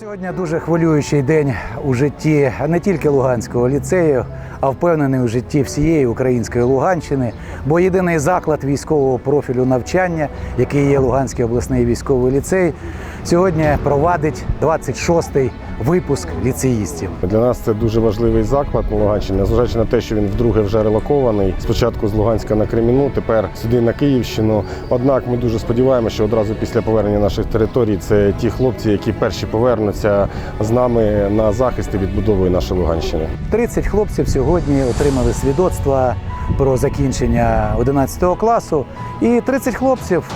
Сьогодні дуже хвилюючий день у житті не тільки Луганського ліцею, а впевнений у житті всієї української Луганщини. Бо єдиний заклад військового профілю навчання, який є Луганський обласний військовий ліцей, сьогодні провадить 26-й випуск ліцеїстів. Для нас це дуже важливий заклад на Луганщині, незважаючи на те, що він вдруге вже релокований. Спочатку з Луганська на Креміну, тепер сюди на Київщину. Однак ми дуже сподіваємося, що одразу після повернення наших територій це ті хлопці, які перші повернуться з нами на захист і відбудовою нашої Луганщини. 30 хлопців сьогодні отримали свідоцтва про закінчення 11 класу. І 30 хлопців,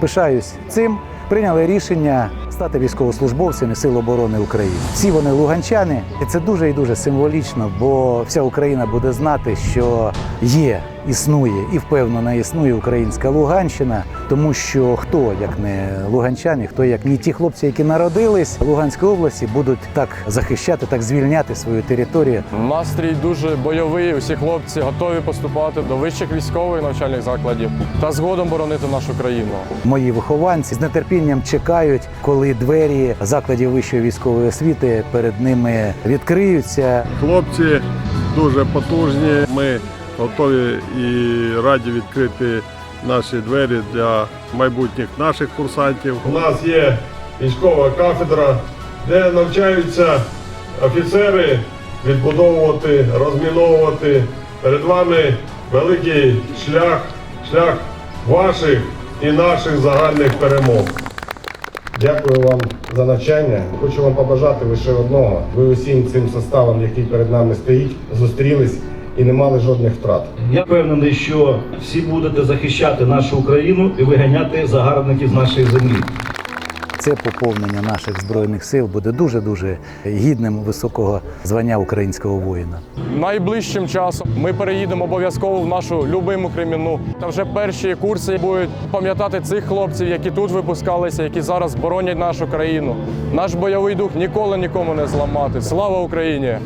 пишаюсь цим, прийняли рішення стати військовослужбовцями Сил оборони України. Всі вони луганчани, і це дуже і дуже символічно, бо вся Україна буде знати, що є, існує і впевнено існує українська Луганщина, тому що хто як не луганчани, хто як не ті хлопці, які народились в Луганській області, будуть так захищати, так звільняти свою територію. Настрій дуже бойовий. Усі хлопці готові поступати до вищих військових навчальних закладів та згодом боронити нашу країну. Мої вихованці з нетерпінням чекають, коли двері закладів вищої військової освіти перед ними відкриються. Хлопці дуже потужні. Ми готові і раді відкрити наші двері для майбутніх наших курсантів. У нас є військова кафедра, де навчаються офіцери відбудовувати, розміновувати. Перед вами великий шлях, шлях ваших і наших загальних перемог. Дякую вам за навчання. Хочу вам побажати лише одного. Ви усім цим составом, який перед нами стоїть, зустрілись і не мали жодних втрат. Я впевнений, що всі будете захищати нашу Україну і виганяти загарбників з нашої землі. Це поповнення наших збройних сил буде дуже дуже гідним високого звання українського воїна. Найближчим часом ми переїдемо обов'язково в нашу любиму Кремінну. Та вже перші курси будуть пам'ятати цих хлопців, які тут випускалися, які зараз боронять нашу країну. Наш бойовий дух ніколи нікому не зламати. Слава Україні!